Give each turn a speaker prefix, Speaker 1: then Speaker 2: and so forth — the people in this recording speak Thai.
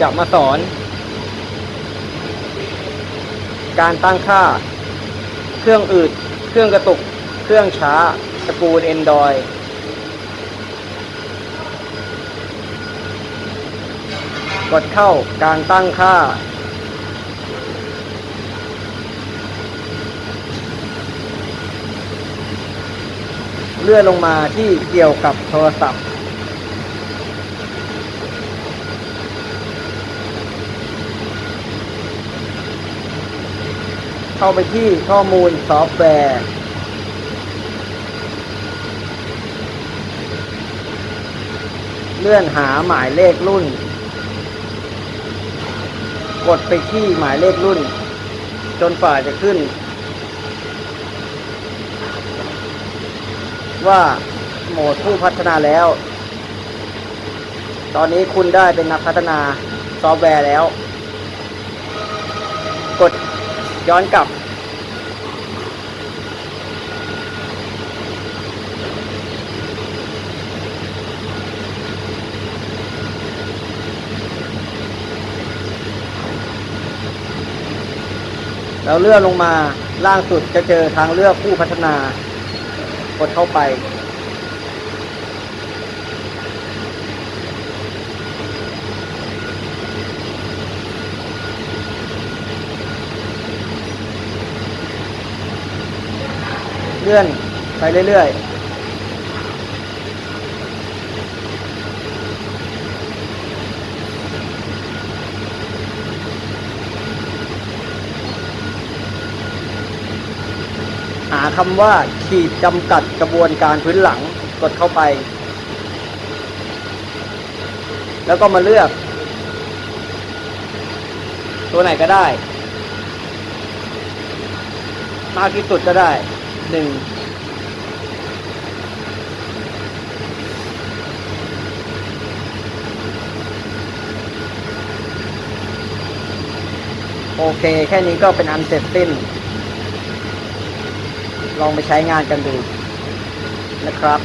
Speaker 1: จะมาสอน การตั้งค่า เครื่องอืด เครื่องกระตุก เครื่องช้าตระกูล Android กดเข้าการตั้งค่า เลื่อนลงมาที่เกี่ยวกับโทรศัพท์ เข้าไปที่ข้อมูลซอฟต์แวร์ เลื่อนหาหมายเลขรุ่น กดไปที่หมายเลขรุ่น จนฝ่าจะขึ้น ว่าโหมดผู้พัฒนาแล้ว ตอนนี้คุณได้เป็นนักพัฒนาซอฟต์แวร์แล้ว กด ย้อนกลับ แล้วเลื่อนลงมาล่างสุดจะเจอทางเลือกผู้พัฒนา กดเข้าไป เลื่อนไปเรื่อยๆหาคำว่าขีดจำกัดกระบวนการพื้นหลังกดเข้าไป แล้วก็มาเลือก ตัวไหนก็ได้ มากที่สุดก็ได้ หนึ่งโอเค แค่นี้ก็เป็นอันเสร็จสิ้น ลองไปใช้งานกันดูนะครับ